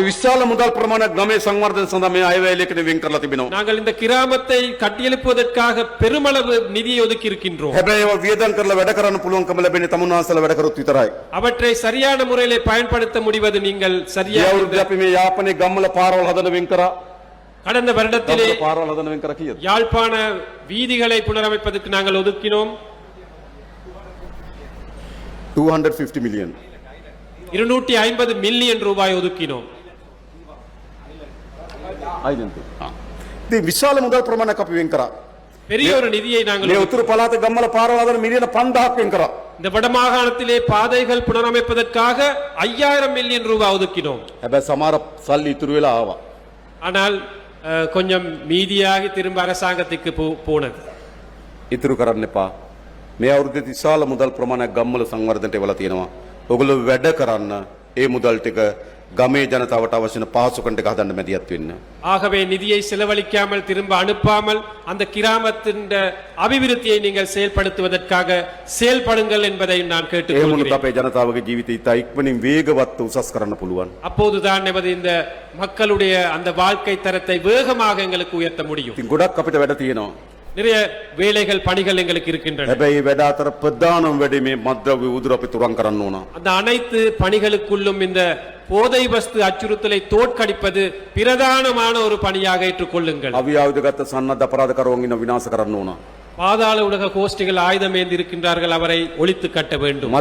விசால முதல்புறமான கிராமிய சங்வர்தன சந்தமே ஆய்வேலைக்கு வெங்கர்ல திபினோம் நாங்கள் இந்த கிராமத்தை கட்டியெழுப்புவதற்காக பெருமளவு நிதியை ஒதுக்கி இருக்கின்றோம். ஹெப்ரேய வியதங்கர்ல வெடகரன் புலுவன் கமல பெனி தமுனாசல வெடகரு திதராய் அவற்றை சரியான முறையில் பயன்படுத்த முடிவது நீங்கள் சரியா யாவுர்தாபிமே யாப்பனே கம்மல பாரோல் ஹதன வெங்கரா கடந்த வருடத்திலே பாரோல் ஹதன வெங்கரா யாழ்ப்பாண வீதிகளை புனரமைப்பதற்கு நாங்கள் ஒதுக்கினோம். 250 மில்லியன் 250 மில்லியன் ரூபாய் ஒதுக்கினோம். ಐದಂತೆ ಇದು ವಿಶಾಲ ಮುದಲ್ ಪ್ರಮಾಣ ಕಪ್ಪಿ ವೆಂಕರ பெரிய ஒரு நிதியை நாங்கள் உத்தர பலாத்த கம்மல பாரவாதன் மில்லியன் பந்தாக்கு என்கிற இந்த வடமாகாணத்திலே பாதைகள் புனரமைப்பதற்காக ஐயாயிரம் மில்லியன் ரூபாய் ஒதுக்கினோம். அப்ப சமார சல்லி திருவிழா ஆவா. ஆனால் கொஞ்சம் மீதியாக திரும்ப அரசாங்கத்துக்கு போனது. இத்திரு கரன்னப்பா மே அவருது திசால முதல் பிரமாண கம்மல சங்வர்தன்ட்டை வளர்த்தினவா ஒகுலு வெட கரான்ன ஏ முதல் டிக்க ගමේ ජනතාවට අවශ්‍ය වෙන පාසුකම් ටික හදන්න මැදිහත් වෙන්න. ஆகவே நிதியை செலவழிக்காமல் திரும்ப அனுப்பாமல் அந்த கிராமத்தின் அபிவிருத்தியை நீங்கள் செயல்படுத்துவதற்காக செயல்படுங்கள் என்பதை நான் ඒ වුණොත් கேட்டுக்கொள்கிறேன் අපේ ජනතාවගේ ජීවිතය ඉතා ඉක්මනින් වේගවත් උසස් කරන්න පුළුවන්. அப்போதுதான் நமது இந்த மக்களுடைய அந்த வாழ்க்கை தரத்தை வேகமாக எங்களுக்கு உயர்த்த முடியும் ඉතින් ගොඩක් අපිට වැඩ තියෙනවා. நிறைய வேலைகள் பணிகள் எங்களுக்கு இருக்கின்றன හැබැයි වැඩ අතර ප්‍රධානම වැඩේ මේ මද්ද්‍රව්‍ය උදුර අපි තුරන් කරන්න ඕන. அந்த அனைத்து பணிகளுக்குள்ளும் இந்த போதை வஸ்து அச்சுறுத்தலை தோற்கடிப்பது பிரதானமான ஒரு பணியாக ஏற்றுக்கொள்ளுங்கள் අවියායුධගත සන්නද්ධ අපරාධකරුවන් ඉන්න විනාශ කරන්න ඕන. பாதாள உலக கோஷ்டிகள் ஆயுதமேந்தி இருக்கின்றார்கள் அவரை ஒழித்து கட்ட வேண்டும்